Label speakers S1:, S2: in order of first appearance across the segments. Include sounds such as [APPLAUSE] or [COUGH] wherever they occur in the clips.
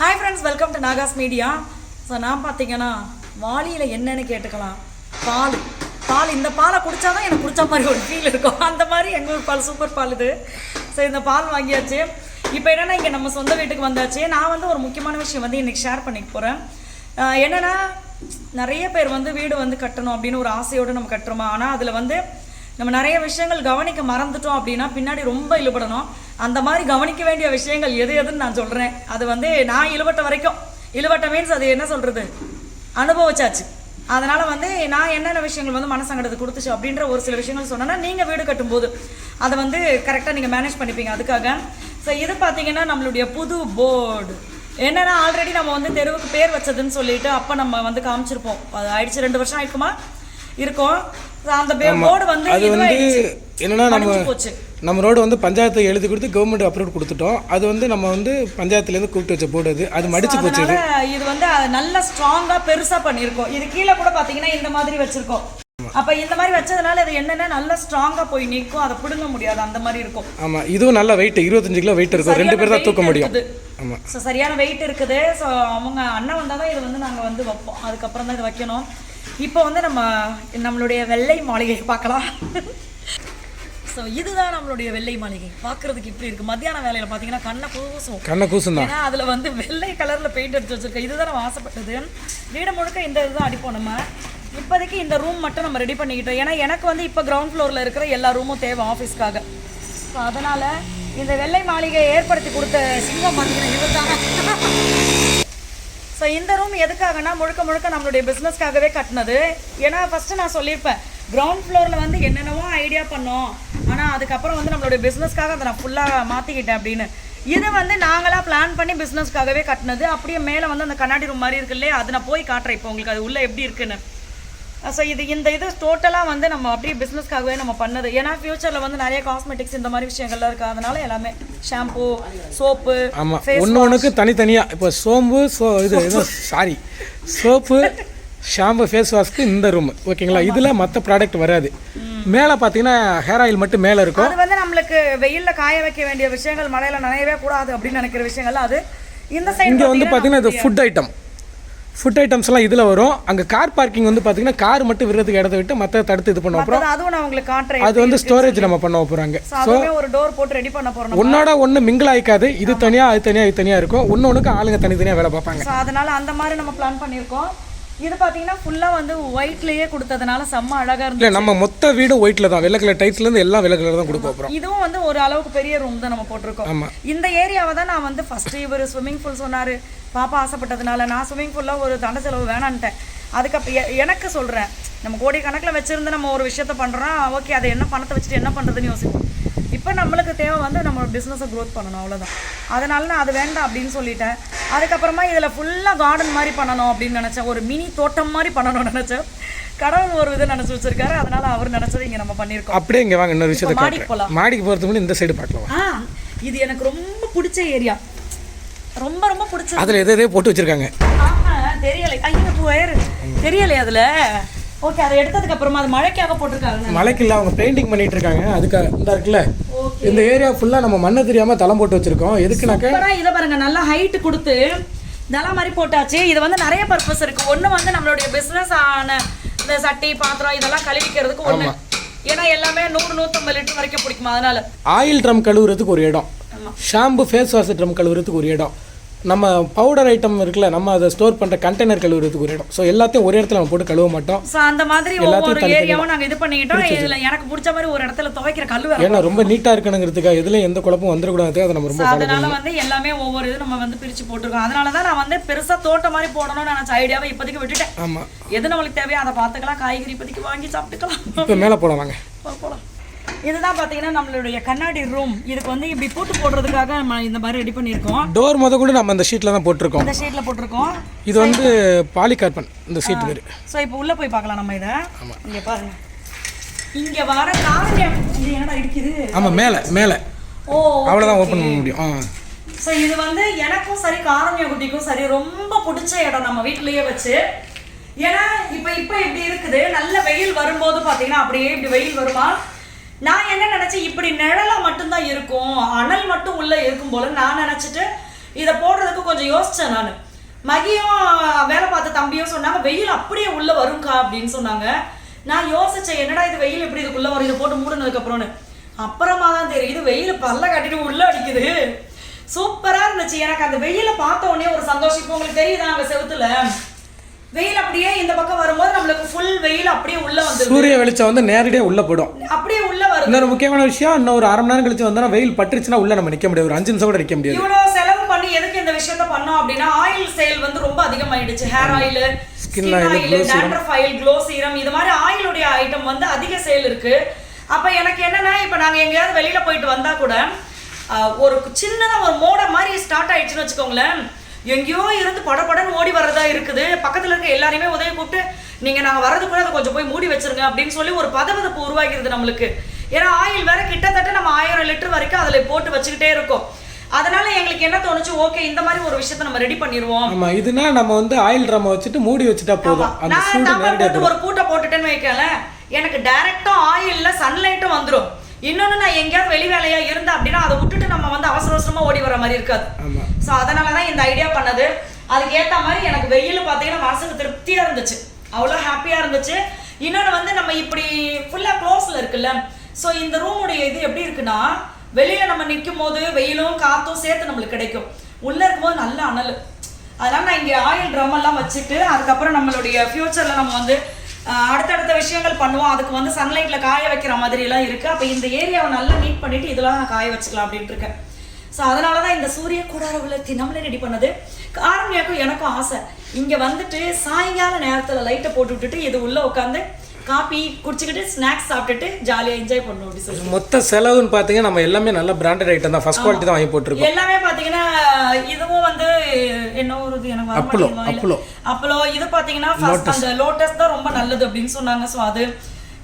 S1: Hi friends welcome to Nagas media so நான் பார்த்தீங்கன்னா வாளியில் என்னன்னு கேட்டுக்கலாம். பால். பால் இந்த பாலை குடிச்சாதான் எனக்கு பிடிச்ச மாதிரி ஒரு ஃபீல் இருக்கும். அந்த மாதிரி எங்கள் ஊர் பால் சூப்பர் பால் இது. ஸோ இந்த பால் வாங்கியாச்சு. இப்போ என்னென்னா இங்கே நம்ம சொந்த வீட்டுக்கு வந்தாச்சு. நான் வந்து ஒரு முக்கியமான விஷயம் வந்து இன்றைக்கி ஷேர் பண்ணிக்க போகிறேன் என்னென்னா நிறைய பேர் வந்து வீடு வந்து கட்டணும் அப்படின்னு ஒரு ஆசையோடு நம்ம கட்டுறோமா? ஆனால் அதில் வந்து நம்ம நிறைய விஷயங்கள் கவனிக்க மறந்துட்டோம் அப்படின்னா பின்னாடி ரொம்ப இழுபடணும். அந்த மாதிரி கவனிக்க வேண்டிய விஷயங்கள் எது எதுன்னு நான் சொல்கிறேன் அது வந்து நான் இழுபட்ட வரைக்கும். இழுபட்ட மீன்ஸ் அது என்ன சொல்கிறது அனுபவிச்சாச்சு. அதனால் வந்து நான் என்னென்ன விஷயங்கள் வந்து மனசங்கடத்தை கொடுத்துச்சு அப்படின்ற ஒரு சில விஷயங்கள் சொன்னேன்னா நீங்கள் வீடு கட்டும்போது அதை வந்து கரெக்டாக நீங்கள் மேனேஜ் பண்ணிப்பீங்க அதுக்காக. ஸோ இது பார்த்தீங்கன்னா நம்மளுடைய புது போர்டு என்னென்னா ஆல்ரெடி நம்ம வந்து தெருவுக்கு பேர் வச்சதுன்னு சொல்லிட்டு அப்போ நம்ம வந்து காமிச்சிருப்போம். அது ஆயிடுச்சு ரெண்டு வருஷம் ஆயிருக்குமா? இருக்கும். அந்த போர்டு வந்து
S2: அது வந்து. என்னன்னா நம்ம நம்ம ரோடு வந்து பஞ்சாயத்து எழுதி கொடுத்து கவர்மெண்ட் அப்ரூவ் கொடுத்துட்டோம். அது வந்து நம்ம வந்து பஞ்சாயத்துலேருந்து கூப்பிட்டு வச்ச போர்டு அது. அது மடிச்சு போச்சு இது
S1: வந்து நல்ல ஸ்ட்ராங்கா பெருசா பண்ணியிருக்கோம். இது கீழே கூட பாத்தீங்கன்னா இந்த மாதிரி வச்சிருக்கோம். அப்ப இந்த மாதிரி வச்சதுனால இது என்னன்னா நல்ல ஸ்ட்ராங்கா போய் நிற்கும். அதை பிடுங்க முடியாது. அந்த மாதிரி இருக்கும்.
S2: ஆமாம் இதுவும் நல்ல வெயிட் இருபத்தஞ்சு கிலோ வெயிட் இருக்கும். ரெண்டு பேர் தான் தூக்க முடியும். ஆமாம்
S1: ஸோ சரியான வெயிட் இருக்குது. ஸோ அவங்க அண்ணன் வந்தால் தான் இது வந்து நாங்கள் வந்து வைப்போம். அதுக்கப்புறம் தான் இது வைக்கணும். இப்போ வந்து நம்ம நம்மளுடைய வெள்ளை மாளிகை பார்க்கலாம். ஸோ இதுதான் நம்மளுடைய வெள்ளை மாளிகை. பார்க்கறதுக்கு இப்படி இருக்கு. மத்தியான வேலையில பார்த்தீங்கன்னா கண்ணை கூசும்
S2: கண்ணை கூசும்
S1: ஏன்னா அதுல வந்து வெள்ளை கலர்ல பெயிண்ட் அடிச்சு வச்சிருக்கேன். இதுதான் நம்ம ஆசைப்பட்டது. வீடு முழுக்க இந்த இதுதான் அடிப்போம் நம்ம. இப்போதைக்கு இந்த ரூம் மட்டும் நம்ம ரெடி பண்ணிக்கிட்டோம். ஏன்னா எனக்கு வந்து இப்போ கிரவுண்ட் ஃப்ளோரில் இருக்கிற எல்லா ரூமும் தேவை ஆஃபீஸ்க்காக ஸோ அதனால இந்த வெள்ளை மாளிகையை ஏற்படுத்தி கொடுத்த சிங்கம் பார்த்தீங்கன்னா இவர் ஸோ இந்த ரூம் எதுக்காகனா முழுக்க முழுக்க நம்மளுடைய பிஸ்னஸ்க்காகவே கட்டினது. ஏன்னா ஃபஸ்ட்டு நான் சொல்லியிருப்பேன் கிரவுண்ட் ஃப்ளோரில் வந்து என்னென்னவோ ஐடியா பண்ணோம். ஆனால் அதுக்கப்புறம் வந்து நம்மளுடைய பிஸ்னஸ்க்காக அதை நான் ஃபுல்லாக மாற்றிக்கிட்டேன் அப்படின்னு. இது வந்து நாங்களாக பிளான் பண்ணி பிஸ்னஸ்க்காகவே கட்டினது. அப்படியே மேலே வந்து அந்த கண்ணாடி ரூம் மாதிரி இருக்கு இல்லையா? அதை நான் போய் காட்டுறேன். இப்போ உங்களுக்கு அது உள்ளே எப்படி இருக்குன்னு. ஸோ இது இந்த இது டோட்டலாக வந்து நம்ம அப்படியே பிஸ்னஸ்க்காகவே நம்ம பண்ணது. ஏன்னா ஃப்யூச்சரில் வந்து நிறைய காஸ்மெட்டிக்ஸ் இந்த மாதிரி விஷயங்கள்லாம் இருக்குது அதனால எல்லாமே ஷாம்பு சோப்பு
S2: ஆமாம் ஒன்று ஒன்றுக்கு தனித்தனியாக இப்போ சோம்பு சோ இது சாரி சோப்பு ஷாம்பு ஃபேஸ் வாஷ்க்கு இந்த ரூம் ஓகேங்களா? இதில் மற்ற ப்ராடக்ட் வராது. மேலே பார்த்தீங்கன்னா ஹேர் ஆயில் மட்டும் மேலே இருக்கும்.
S1: அது வந்து நம்மளுக்கு வெயில்ல காய வைக்க வேண்டிய விஷயங்கள் மழையில நனையவே கூடாது அப்படின்னு நினைக்கிற விஷயங்கள் அது இந்த சைடு
S2: இங்கே வந்து பார்த்தீங்கன்னா இது ஃபுட் ஐட்டம் ஃபுட் ஐட்டம்ஸ்லாம் இதில் வரும். அங்கே கார் பார்க்கிங் வந்து பார்த்தீங்கன்னா கார் மட்டும் விடுறதுக்கு இடத்த விட்டு மற்ற தடுத்து இது பண்ண அப்புறம்
S1: அதுவும் நான் உங்களுக்கு காட்டுறேன்.
S2: அது வந்து ஸ்டோரேஜ் நம்ம பண்ண போகிறாங்க
S1: அதுவுமே ஒரு டோர் போட்டு ரெடி பண்ண நம்ம.
S2: ஒன்னோட ஒன்று மிங்கிள் ஆயிக்காது. இது தனியாக அது தனியாக இது தனியாக இருக்கும். ஒன்று ஒன்றுக்கு ஆளுங்க தனித்தனியாக வேலை பார்ப்பாங்க.
S1: அதனால அந்த மாதிரி நம்ம பிளான் பண்ணியிருக்கோம். இது பாத்தீங்கன்னா ஃபுல்லா வந்து ஒயிட்லயே கொடுத்ததுனால செம்ம அழகா இருந்துச்சு.
S2: இல்லை நம்ம மொத்த வீடும் ஒயிட்டில் தான். வெள்ளை கலர் டைட்ஸ்லேருந்து எல்லாம் வெள்ளை கலர் தான் கொடுக்க போகிறோம்
S1: இதுவும் வந்து ஒரு அளவுக்கு பெரிய ரூம் தான் நம்ம போட்டிருக்கோம். இந்த ஏரியாவை தான் நான் வந்து ஃபர்ஸ்ட் இவர் ஸ்விம்மிங் பூல் சொன்னாரு. பாப்பா ஆசைப்பட்டதுனால நான் ஸ்விம்மிங் பூல்ல ஒரு தண்ட செலவு வேணான்ட்டேன் அதுக்கப்புறம் எனக்கு சொல்றேன். நம்ம கோடி கணக்குல வச்சிருந்து நம்ம ஒரு விஷயத்த பண்றோம் ஓகே அதை என்ன பணத்தை வச்சுட்டு என்ன பண்றதுன்னு யோசிப்போம். இப்போ நம்மளுக்கு தேவை வந்து நம்ம பிஸ்னஸை க்ரோத் பண்ணணும் அவ்வளவுதான். அதனால நான் அது வேண்டாம் அப்படின்னு சொல்லிட்டேன். அதுக்கப்புறமா இதில் ஃபுல்லாக கார்டன் மாதிரி பண்ணணும் அப்படின்னு நினச்சேன். ஒரு மினி தோட்டம் மாதிரி பண்ணணும்னு நினச்சேன். கடவுள் ஒரு விதம் நினச்சி வச்சிருக்காரு. அதனால அவர் நினச்சதை இங்கே நம்ம பண்ணியிருக்கோம்.
S2: அப்படியே இங்கே வாங்க இன்னொரு விஷயத்தை
S1: மாடிக்கு
S2: காட்டுறேன். மாடிக்கு போகிறதுக்கு முன்னாடி இந்த சைடு பார்க்கலாம்
S1: ஆ இது எனக்கு ரொம்ப பிடிச்ச ஏரியா ரொம்ப ரொம்ப பிடிச்ச
S2: அதில் எதை எதையோ போட்டு வச்சிருக்காங்க.
S1: ஆமா தெரியலை. ஐயோ போயிரு தெரியலையே அதுல. ஓகே அதை எடுத்ததுக்கு அப்புறமா அது மழைக்காக போட்டிருக்காங்க
S2: மலைக்கு இல்லை அவங்க பெயிண்டிங் பண்ணிட்டு இருக்காங்க அதுக்கு இந்த இருக்குல்ல இந்த ஏரியா ஃபுல்லாக நம்ம மண்ணை தெரியாமல் தளம் போட்டு வச்சிருக்கோம். எதுக்குனாக்க
S1: இதை பாருங்க நல்லா ஹைட் கொடுத்து நல்லா மாதிரி போட்டாச்சு. இது வந்து நிறைய பர்பஸ் இருக்கு. ஒண்ணு வந்து நம்மளுடைய பிசினஸ் ஆன இந்த சட்டி பாத்திரம் இதெல்லாம் கழுவிக்கிறதுக்கு ஒண்ணு. ஏன்னா எல்லாமே நூறு நூத்தம்பது லிட்டர் வரைக்கும் பிடிக்குமா. அதனால
S2: ஆயில் ட்ரம் கழுவுறதுக்கு ஒரு இடம். ஷாம்பு ஃபேஸ் வாஷ் ட்ரம் கழுவுறதுக்கு ஒரு இடம். நம்ம பவுடர் ஐட்டம் இருக்குல்ல நம்ம அதை ஸ்டோர் பண்ணுற கண்டெய்னர் கழுவுறதுக்கு ஒரு இடம். ஸோ எல்லாத்தையும் ஒரு இடத்துல நம்ம போட்டு கழுவ மாட்டோம்.
S1: சோ அந்த மாதிரி ஒவ்வொரு ஏரியாவும் நாங்க இது பண்ணிக்கிட்டோம். இதுல எனக்கு பிடிச்ச மாதிரி ஒரு இடத்துல துவைக்கிற வேற
S2: ஏன்னா ரொம்ப நீட்டாக இருக்கணுங்கிறதுக்காக எதுலையும் எந்த குழப்பம் வந்துடக்கூடாது. அதை நம்ம ரொம்ப
S1: அதனால வந்து எல்லாமே ஒவ்வொரு இது நம்ம வந்து பிரிச்சு போட்டிருக்கோம். அதனால தான் நான் வந்து பெருசா தோட்டம் மாதிரி போடணும்னு நினைச்ச ஐடியாவை இப்போதைக்கு விட்டுட்டேன்.
S2: ஆமாம்
S1: எது நம்மளுக்கு தேவையோ அதை பார்த்துக்கலாம். காய்கறி இப்போதைக்கு வாங்கி சாப்பிட்டுக்கலாம்.
S2: இப்போ மேலே போகலாம் வாங்க.
S1: போ- போலாம். இதுதான் பார்த்தீங்கன்னா நம்மளுடைய கண்ணாடி ரூம் இதுக்கு வந்து இப்படி பூட்டு போடுறதுக்காக நம்ம இந்த மாதிரி ரெடி பண்ணியிருக்கோம்.
S2: டோர் முத கூட நம்ம அந்த ஷீட்டில் தான் போட்டிருக்கோம்.
S1: இந்த ஷீட்டில் போட்டிருக்கோம்.
S2: இது வந்து பாலிகார்பன் இந்த சீட் பேர்
S1: ஸோ இப்போ உள்ளே போய் பார்க்கலாம் நம்ம இதை. இங்கே பாருங்க. இங்கே வர காரணம் இது என்னடா இடிக்குது?
S2: ஆமாம் மேலே மேலே.
S1: ஓ
S2: அவ்வளோதான் ஓப்பன் பண்ண முடியும்.
S1: ஸோ இது வந்து எனக்கும் சரி காரணிய குட்டிக்கும் சரி ரொம்ப பிடிச்ச இடம் நம்ம வீட்லயே வச்சு. ஏன்னா இப்போ இப்போ இப்படி இருக்குது. நல்ல வெயில் வரும்போது பார்த்தீங்கன்னா அப்படியே இப்படி வெயில் வருமா? நான் என்ன நினைச்சேன் இப்படி நிழலாக மட்டும்தான் இருக்கும். அனல் மட்டும் உள்ளே இருக்கும் போல நான் நினச்சிட்டு இதை போடுறதுக்கு கொஞ்சம் யோசிச்சேன் நான். மகியும் வேலை பார்த்த தம்பியும் சொன்னாங்க வெயில் அப்படியே உள்ளே வரும்க்கா அப்படின்னு சொன்னாங்க. நான் யோசித்தேன் என்னடா இது வெயில் எப்படி இதுக்குள்ளே வரும்? இதை போட்டு மூடினதுக்கப்புறம்னு. அப்புறமா தான் தெரியுது வெயில் பல்ல கட்டிட்டு உள்ளே அடிக்குது. சூப்பராக இருந்துச்சு. எனக்கு அந்த வெயிலை பார்த்த உடனே ஒரு சந்தோஷம். இப்போ உங்களுக்கு தெரியுதா அங்கே செவுத்துல? வெயில் அப்படியே இந்த பக்கம் வரும்போது நம்மளுக்கு ஃபுல் வெயில் அப்படியே உள்ள வந்துருது.
S2: சூரிய வெளிச்சம் வந்து நேரடியாக உள்ளே போயிடும்.
S1: அப்படியே உள்ள வருது.
S2: இன்னொரு முக்கியமான விஷயம் இன்னும் ஒரு அரை மணி நேரம் கழிச்சு வந்தோம்னா வெயில் பட்டுருச்சுன்னா உள்ள நம்ம நிற்க முடியாது. ஒரு அஞ்சு நிமிஷம் கூட நிற்க முடியாது.
S1: இவ்வளவு செலவு பண்ணி எதுக்கு இந்த விஷயத்த பண்ணோம் அப்படின்னா ஆயில் சேல் வந்து ரொம்ப அதிகமாயிடுச்சு. Hair oil skin oil dandruff oil glow serum இது மாதிரி ஆயிலுடைய ஐட்டம் வந்து அதிக சேல் இருக்கு. அப்ப எனக்கு என்னன்னா இப்ப நாங்க எங்கேயாவது வெளியில போயிட்டு வந்தா கூட ஒரு சின்னதா ஒரு மோட மாதிரி ஸ்டார்ட் ஆயிடுச்சுன்னு வச்சுக்கோங்களேன். எங்கேயோ இருந்து படபடன்னு ஓடி வர்றதா இருக்குது. பக்கத்துல இருக்க எல்லாரையுமே உதவி கூப்பிட்டு நீங்க நாங்க வர்றதுக்குள்ள அதை கொஞ்சம் போய் மூடி வச்சிருங்க அப்படின்னு சொல்லி ஒரு பதவதப்பு உருவாகிறது நம்மளுக்கு. ஏன்னா ஆயில் வேற கிட்டத்தட்ட நம்ம ஆயிரம் லிட்டர் வரைக்கும் அதுல போட்டு வச்சுக்கிட்டே இருக்கோம். அதனால எங்களுக்கு என்ன தோணுச்சு? ஓகே இந்த மாதிரி ஒரு விஷயத்தை நம்ம ரெடி பண்ணிடுவோம்.
S2: ஆமா இதுனா நம்ம வந்து ஆயில் ட்ராமா வச்சுட்டு மூடி வச்சுட்டா போதும்.
S1: நான் ஒரு கூட்டை போட்டுட்டேன்னு வைக்கல எனக்கு டைரக்டா ஆயில்ல சன்லைட்டும் வந்துரும். இன்னொன்னு நான் எங்கேயாவது வெளி வேலையா இருந்தேன் அப்படின்னா அதை விட்டுட்டு நம்ம வந்து அவசர அவசரமா ஓடி வர மாதிரி இருக்காது. ஸோ அதனால தான் இந்த ஐடியா பண்ணது. அதுக்கு ஏத்த மாதிரி எனக்கு வெயில் பார்த்தீங்கன்னா மனசுக்கு திருப்தியா இருந்துச்சு. அவ்வளோ ஹாப்பியா இருந்துச்சு. இன்னொன்று வந்து நம்ம இப்படி ஃபுல்லா க்ளோஸ்ல இருக்குல்ல. ஸோ இந்த ரூமுடைய இது எப்படி இருக்குன்னா வெளியில நம்ம நிற்கும் போது வெயிலும் காத்தும் சேர்த்து நம்மளுக்கு கிடைக்கும். உள்ள இருக்கும்போது நல்ல அனல். அதனால நான் இங்கே ஆயில் ட்ரம் எல்லாம் வச்சுட்டு அதுக்கப்புறம் நம்மளுடைய ஃபியூச்சர்ல நம்ம வந்து அடுத்தடுத்த விஷயங்கள் பண்ணுவோம். அதுக்கு வந்து சன்லைட்ல காய வைக்கிற மாதிரி எல்லாம் இருக்கு. அப்போ இந்த ஏரியாவை நல்லா நீட் பண்ணிட்டு இதெல்லாம் நான் காய வச்சுக்கலாம் அப்படின்ட்டு இருக்கேன். ஸோ அதனால தான் இந்த சூரிய கூடார விளத்தி நம்மளே ரெடி பண்ணது. காரணியாக்கும் எனக்கும் ஆசை. இங்கே வந்துட்டு சாயங்கால நேரத்தில் லைட்டை போட்டு விட்டுட்டு இது உள்ளே உட்காந்து காப்பி குடிச்சுக்கிட்டு ஸ்நாக்ஸ் சாப்பிட்டுட்டு ஜாலியாக என்ஜாய் பண்ணணும் அப்படி சொல்லி
S2: மொத்த செலவுன்னு பார்த்தீங்கன்னா நம்ம எல்லாமே நல்ல பிராண்டட் ஐட்டம் தான். ஃபர்ஸ்ட் குவாலிட்டி தான் வாங்கி போட்டிருக்கோம்.
S1: எல்லாமே பாத்தீங்கன்னா இதுவும் வந்து என்ன ஒரு இது எனக்கு
S2: அப்பலோ.
S1: வாயில. அப்பலோ இது பாத்தீங்கன்னா first அந்த லோட்டஸ் தான் ரொம்ப நல்லது அப்படின்னு சொன்னாங்க. சோ அது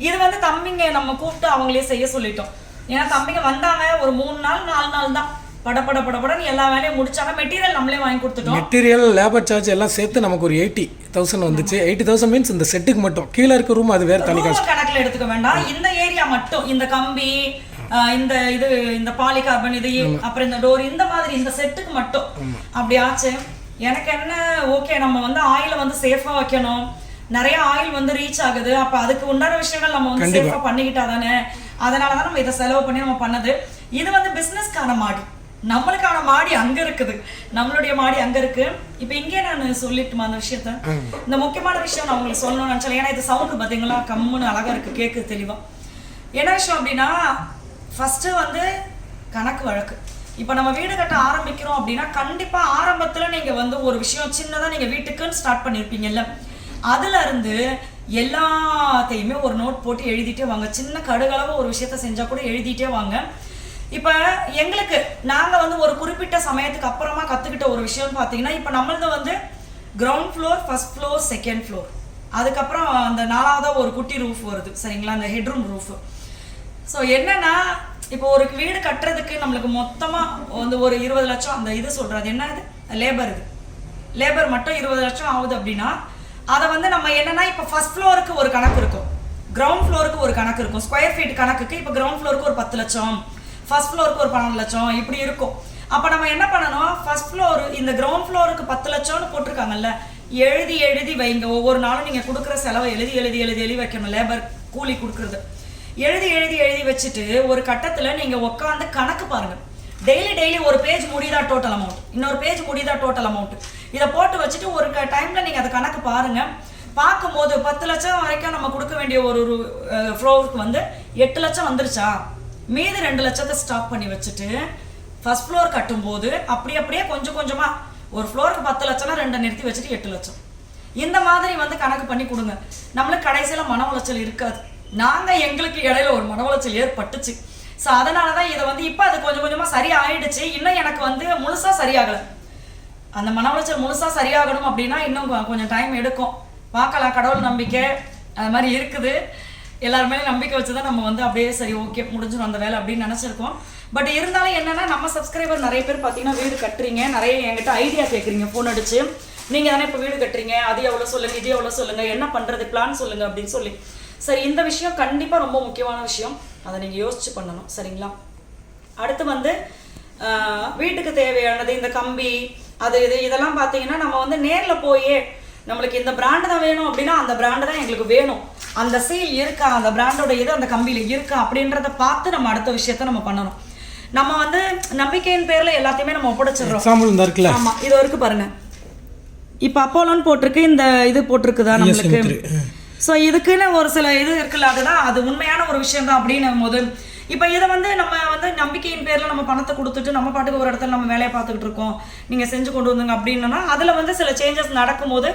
S1: இது வந்து தம்பிங்க நம்ம கூப்பிட்டு அவங்களே செய்ய சொல்லிட்டோம். ஏன்னா தம்பிங்க வந்தாங்க ஒரு மூணு நாள் நாலு நாள் தான். பட பட பட படன்னு எல்லா வேலையும் முடிச்சாங்க. மெட்டீரியல் நம்மளே வாங்கி கொடுத்துட்டோம்.
S2: மெட்டீரியல் லேபர் சார்ஜ் எல்லாம் சேர்த்து நமக்கு ஒரு எயிட்டி தௌசண்ட் வந்துச்சு. எயிட்டி தௌசண்ட் மீன்ஸ் இந்த செட்டுக்கு மட்டும். கீழே இருக்க ரூம் அது வேற தனி காசு.
S1: கணக்குல எடுத்துக்க வேண்டாம். இந்த ஏரியா மட்டும் இந்த கம்பி இந்த இது இந்த பாலிகார்பன் இது அப்புறம் இந்த டோர் இந்த மாதிரி இந்த செட்டுக்கு மட்டும். அப்படி ஆச்சு. எனக்கு என்ன ஓகே நம்ம வந்து ஆயில வந்து சேஃபா வைக்கணும். நிறைய ஆயில் வந்து ரீச் ஆகுது. அப்ப அதுக்கு உண்டான விஷயங்கள் நம்ம வந்து சேஃபா பண்ணிக்கிட்டா தானே. அதனால தான் நம்ம இதை செலவு பண்ணி நம்ம பண்ணது. இது வந்து பிசினஸ்க்கான மாடி நம்மளுக்கான மாடி அங்க இருக்குது. நம்மளுடைய மாடி அங்க இருக்கு. இப்போ இங்கே நான் சொல்லிட்டுமா அந்த விஷயத்த? இந்த முக்கியமான விஷயம் நான் உங்களுக்கு சொல்லணும்னு நினைச்சேன். ஏன்னா இது சவுண்டு பாத்தீங்களா கம்முன்னு அழகா இருக்கு. கேக்குது தெளிவா. என்ன விஷயம் அப்படின்னா ஃபர்ஸ்ட் வந்து கணக்கு வழக்கு. இப்போ நம்ம வீடு கட்ட ஆரம்பிக்கிறோம் அப்படின்னா கண்டிப்பா ஆரம்பத்துல நீங்க வந்து ஒரு விஷயம் சின்னதா நீங்க வீட்டுக்குன்னு ஸ்டார்ட் பண்ணிருப்பீங்கல்ல. அதுல இருந்து எல்லாத்தையுமே ஒரு நோட் போட்டு எழுதிட்டே வாங்க. சின்ன கடுகளவு ஒரு விஷயத்த செஞ்சா கூட எழுதிட்டே வாங்க. இப்போ எங்களுக்கு நாங்கள் வந்து ஒரு குறிப்பிட்ட சமயத்துக்கு அப்புறமா கற்றுக்கிட்ட ஒரு விஷயம் பார்த்தீங்கன்னா இப்போ நம்மளது வந்து ground floor first floor second floor அதுக்கப்புறம் அந்த நாலாவதாக ஒரு குட்டி ரூஃப் வருது. சரிங்களா? அந்த ஹெட்ரூம் ரூஃப் ஸோ என்னன்னா இப்போ ஒரு வீடு கட்டுறதுக்கு நம்மளுக்கு மொத்தமாக வந்து ஒரு இருபது லட்சம் அந்த இது சொல்கிறது என்ன இது லேபர் இது. லேபர் மட்டும் இருபது லட்சம் ஆகுது அப்படின்னா அதை வந்து நம்ம என்னன்னா இப்போ ஃபர்ஸ்ட் ஃப்ளோருக்கு ஒரு கணக்கு இருக்கும். கிரவுண்ட் ஃப்ளோருக்கு ஒரு கணக்கு இருக்கும். ஸ்கொயர் ஃபீட் கணக்குக்கு இப்போ கிரவுண்ட் ஃப்ளோருக்கு ஒரு பத்து லட்சம். ஃபர்ஸ்ட் ஃப்ளோருக்கு ஒரு பன்னெண்டு லட்சம் இப்படி இருக்கும். அப்போ நம்ம என்ன பண்ணணும்? ஃபர்ஸ்ட் ஃப்ளோர் இந்த கிரவுண்ட் ஃப்ளோருக்கு பத்து லட்சம்னு போட்டிருக்காங்கல்ல எழுதி எழுதி வைங்க. ஒவ்வொரு நாளும் நீங்கள் கொடுக்குற செலவை எழுதி எழுதி எழுதி எழுதி வைக்கணும். லேபர் கூலி கொடுக்குறது. எழுதி எழுதி எழுதி வச்சுட்டு ஒரு கட்டத்தில் நீங்கள் உட்காந்து கணக்கு பாருங்கள் டெய்லி டெய்லி ஒரு பேஜ் முடியுதா டோட்டல் அமௌண்ட் இன்னொரு பேஜ் முடியுதா டோட்டல் அமௌண்ட் இதை போட்டு வச்சுட்டு ஒரு டைமில் நீங்கள் அதை கணக்கு பாருங்க. பார்க்கும்போது பத்து லட்சம் வரைக்கும் நம்ம கொடுக்க வேண்டிய ஒரு ஒரு ஃப்ளோருக்கு வந்து எட்டு லட்சம் வந்துருச்சா? மீதி ரெண்டு லட்சத்தை ஸ்டாப் பண்ணி வச்சுட்டு ஃபர்ஸ்ட் ஃப்ளோர் கட்டும்போது அப்படி அப்படியே கொஞ்சம் கொஞ்சமா ஒரு ஃப்ளோருக்கு பத்து லட்சம்னா ரெண்டை நிறுத்தி வச்சுட்டு எட்டு லட்சம். இந்த மாதிரி வந்து கணக்கு பண்ணி கொடுங்க. நம்மளுக்கு கடைசியில் மன உளைச்சல் இருக்காது. நாங்கள் எங்களுக்கு இடையில ஒரு மன உளைச்சல் ஏற்பட்டுச்சு. ஸோ அதனால தான் இதை வந்து இப்போ அது கொஞ்சம் கொஞ்சமாக சரி ஆயிடுச்சு. இன்னும் எனக்கு வந்து முழுசாக சரியாகலை. அந்த மன உளைச்சல் முழுசாக சரியாகணும் அப்படின்னா இன்னும் கொஞ்சம் டைம் எடுக்கும். பார்க்கலாம் கடவுள் நம்பிக்கை அது மாதிரி இருக்குது. எல்லாருமே நம்பிக்கை வச்சு தான் நம்ம வந்து அப்படியே சரி ஓகே முடிஞ்சிடும் அந்த வேலை அப்படின்னு நினச்சிருக்கோம். பட் இருந்தாலும் என்னன்னா நம்ம சப்ஸ்கிரைபர் நிறைய பேர் பார்த்தீங்கன்னா வீடு கட்டுறீங்க. நிறைய என்கிட்ட ஐடியா கேட்குறீங்க ஃபோன் அடிச்சு. நீங்கள் தானே இப்போ வீடு கட்டுறீங்க. அது எவ்வளோ சொல்லுங்கள் இது எவ்வளோ சொல்லுங்கள் என்ன பண்ணுறது பிளான் சொல்லுங்கள் அப்படின்னு சொல்லி. சரி இந்த விஷயம் கண்டிப்பாக ரொம்ப முக்கியமான விஷயம். அதை நீங்கள் யோசிச்சு பண்ணணும் சரிங்களா? அடுத்து வந்து வீட்டுக்கு தேவையானது இந்த கம்பி அது இது இதெல்லாம் பார்த்தீங்கன்னா நம்ம வந்து நேரில் போயே நம்மளுக்கு இந்த பிராண்டு தான் வேணும் அப்படின்னா அந்த பிராண்டு தான் எங்களுக்கு வேணும். அந்த சீல் இருக்கா? அந்த பிராண்டோட இது அந்த கம்பியில் இருக்கா? அப்படின்றத பார்த்து நம்ம அடுத்த விஷயத்த நம்ம பண்ணணும். நம்ம வந்து நம்பிக்கையின் பேரில் எல்லாத்தையுமே நம்ம ஒப்படைச்சிடுறோம்.
S2: எக்ஸாம்பிள் இந்த இருக்குல்ல?
S1: ஆமா இது வரைக்கும் பாருங்க. இப்போ அப்போலோன்னு போட்டிருக்கு இந்த இது போட்டிருக்குதா நம்மளுக்கு? ஸோ இதுக்குன்னு ஒரு சில இது இருக்குல்ல அதுதான் அது உண்மையான ஒரு விஷயம் தான் அப்படின்னும் போது இப்போ இதை வந்து நம்ம வந்து நம்பிக்கையின் பேரில் நம்ம பணத்தை கொடுத்துட்டு நம்ம பாட்டுக்கு ஒரு இடத்துல நம்ம வேலையை பார்த்துக்கிட்டு இருக்கோம். நீங்கள் செஞ்சு கொண்டு வந்துங்க அப்படின்னா அதில் வந்து சில சேஞ்சஸ் நடக்கும்போது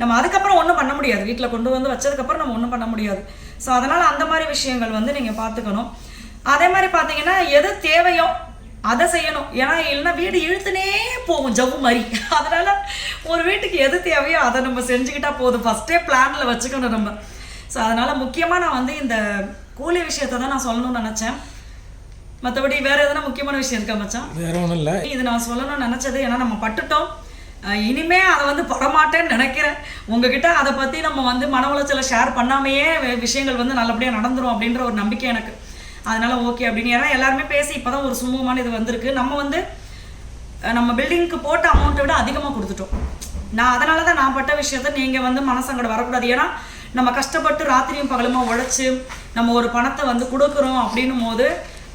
S1: நம்ம அதுக்கப்புறம் ஒன்றும் பண்ண முடியாது. வீட்டில் கொண்டு வந்து வச்சதுக்கப்புறம் நம்ம ஒன்றும் பண்ண முடியாது. ஸோ அதனால் அந்த மாதிரி விஷயங்கள் வந்து நீங்கள் பார்த்துக்கணும். அதே மாதிரி பார்த்தீங்கன்னா எது தேவையோ அதை செய்யணும். ஏன்னா இல்லைன்னா வீடு இழுத்துனே போகும் ஜவ்வு மாதிரி. [LAUGHS] அதனால ஒரு வீட்டுக்கு எது தேவையோ அதை நம்ம செஞ்சுக்கிட்டா போதும். ஃபஸ்ட்டே பிளானில் வச்சுக்கணும் நம்ம. ஸோ அதனால முக்கியமாக நான் வந்து இந்த கூலி விஷயத்தை தான் நான் சொல்லணும்னு நினச்சேன். மற்றபடி வேற எதனா முக்கியமான விஷயம் இருக்கா மச்சான்?
S2: வேற ஒன்றும் இல்லை.
S1: இது நான் சொல்லணும்னு நினச்சது ஏன்னா நம்ம பட்டுட்டோம். இனிமே அதை வந்து படமாட்டேன்னு நினைக்கிறேன். உங்ககிட்ட அதை பற்றி நம்ம வந்து மன உளைச்சலை ஷேர் பண்ணாமையே விஷயங்கள் வந்து நல்லபடியாக நடந்துரும் அப்படின்ற ஒரு நம்பிக்கை எனக்கு. அதனால ஓகே அப்படின்னு. ஏன்னா எல்லாருமே பேசி இப்போ தான் ஒரு சுமூகமான இது வந்திருக்கு. நம்ம வந்து நம்ம பில்டிங்க்கு போட்ட அமௌண்ட்டை விட அதிகமாக கொடுத்துட்டோம். நான் அதனால தான் நான் பட்ட விஷயத்த நீங்கள் வந்து மனசங்கடம் வரக்கூடாது. ஏன்னா நம்ம கஷ்டப்பட்டு ராத்திரியும் பகலுமா உழைச்சி நம்ம ஒரு பணத்தை வந்து கொடுக்குறோம் அப்படின்னும் போது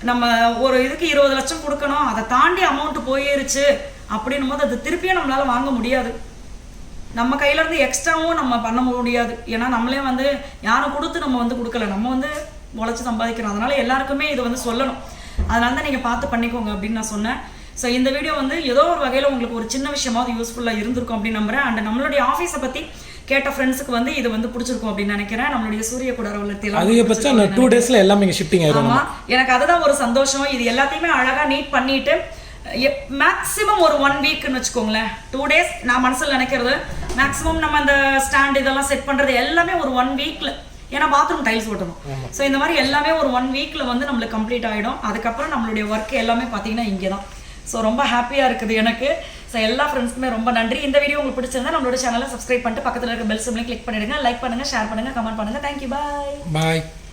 S1: நம்ம ஒரு இதுக்கு இருபது லட்சம் கொடுக்கணும் அதை தாண்டி அமௌண்ட் போயிருச்சு அப்படின்னும் போது அது திருப்பியும் நம்மளால வாங்க முடியாது. நம்ம கையிலேருந்து எக்ஸ்ட்ராவும் நம்ம பண்ண முடியாது. ஏன்னா நம்மளே வந்து யாரும் கொடுத்து நம்ம வந்து கொடுக்கல. நம்ம வந்து உழைச்சி சம்பாதிக்கிறோம். அதனால எல்லாருக்குமே இது வந்து சொல்லணும். அதனால தான் நீங்கள் பார்த்து பண்ணிக்கோங்க அப்படின்னு நான் சொன்னேன். ஸோ இந்த வீடியோ வந்து ஏதோ ஒரு வகையில் உங்களுக்கு ஒரு சின்ன விஷயமாவது யூஸ்ஃபுல்லாக இருந்திருக்கும் அப்படின்னு நம்புறேன். அண்ட் நம்மளுடைய ஆஃபீஸை பற்றி கேட்ட ஃப்ரெண்ட்ஸுக்கு வந்து இது வந்து பிடிச்சிருக்கும் அப்படின்னு நினைக்கிறேன். நம்மளுடைய சூரிய குடார வளர்த்தியெல்லாம்
S2: அதிகபட்சம் டூ டேஸில் எல்லாமே இங்கே ஷிஃப்டிங் ஆயிரும்
S1: ஆமா. எனக்கு அதுதான் ஒரு சந்தோஷம். இது எல்லாத்தையுமே அழகா நீட் பண்ணிட்டு மேக்ஸிமம் ஒரு ஒன் வீக்னு வச்சுக்கோங்களேன். டூ டேஸ் நான் மனசுல நினைக்கிறது. மேக்ஸிமம் நம்ம அந்த ஸ்டாண்ட் இதெல்லாம் செட் பண்றது எல்லாமே ஒரு ஒன் வீக்ல ஏன்னா பாத்ரூம் டைல்ஸ் ஓட்டணும். ஸோ இந்த மாதிரி எல்லாமே ஒரு ஒன் வீக்ல வந்து நம்மளுக்கு கம்ப்ளீட் ஆயிடும். அதுக்கப்புறம் நம்மளுடைய ஒர்க் எல்லாமே பார்த்தீங்கன்னா இங்கே தான் ஸோ ரொம்ப ஹாப்பியாக இருக்குது எனக்கு. ஸோ எல்லா ஃப்ரெண்ட்ஸ்க்குமே ரொம்ப நன்றி. இந்த வீடியோ உங்களுக்கு பிடிச்சிருந்தா நம்மளோட சேனலை சப்ஸ்கிரைப் பண்ணிட்டு பக்கத்தில் இருக்க பெல் சிம்லையும் கிளிக் பண்ணிடுங்க. லைக் பண்ணுங்க ஷேர் பண்ணுங்க கமெண்ட் பண்ணுங்க. Thank you bye
S2: bye